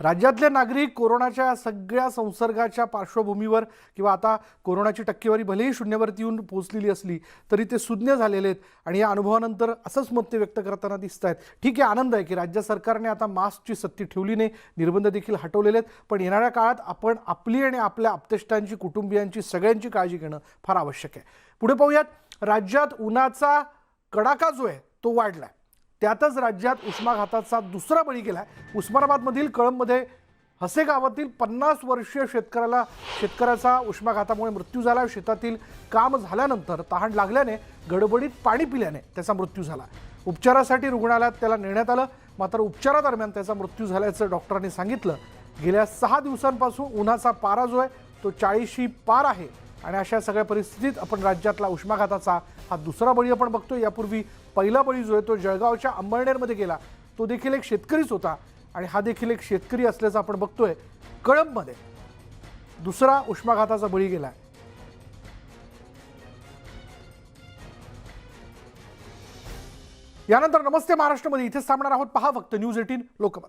राज्यातले नागरिक कोरोनाच्या सगळ्या संसर्गाच्या पार्श्वभूमीवर किंवा आता कोरोनाची टक्केवारी भलेही शून्यावरती येऊन पोहोचलेली असली तरी ते सुज्ञ झालेले आहेत आणि या अनुभवानंतर असंच मत ते व्यक्त करताना दिसत आहेत. ठीक आहे आनंद आहे की राज्य सरकारने आता मास्कची सत्ती ठेवली नाही निर्बंध देखील हटवलेले आहेत पण येणाऱ्या काळात आपण आपली आणि आपल्या आप्तेष्टांची कुटुंबियांची सगळ्यांची काळजी घेणं फार आवश्यक आहे. पुढे पाहूयात राज्यात उन्हाचा कडाका जो आहे तो वाढला आहे त्यातच राज्यात उष्माघाताचा दुसरा बळी गेलाय. उस्मानाबादमधील कळंबमध्ये हसे गावातील पन्नास वर्षीय शेतकऱ्याला शेतकऱ्याचा उष्माघातामुळे मृत्यू झाला. शेतातील काम झाल्यानंतर तहान लागल्याने गडबडीत पाणी पिल्याने त्याचा मृत्यू झाला. उपचारासाठी रुग्णालयात त्याला नेण्यात आलं. मात्र उपचारादरम्यान त्याचा मृत्यू झाल्याचं डॉक्टरांनी सांगितलं. गेल्या सहा दिवसांपासून उन्हाचा पारा जो आहे तो चाळीशी पार आहे. आणि अशा सगळ्या परिस्थितीत आपण राज्यातला उष्माघाताचा हा दुसरा बळी आपण बघतो यापूर्वी पहिला बळी जो आहे तो जळगावच्या अंबळनेरमध्ये गेला. तो देखील एक शेतकरीच होता आणि हा देखील एक शेतकरी असल्याचं आपण बघतोय कळंबमध्ये. दुसरा उष्माघाताचा बळी गेला यानंतर नमस्ते महाराष्ट्रमध्ये. इथेच थांबणार आहोत पहा फक्त न्यूज एटीन लोकमत.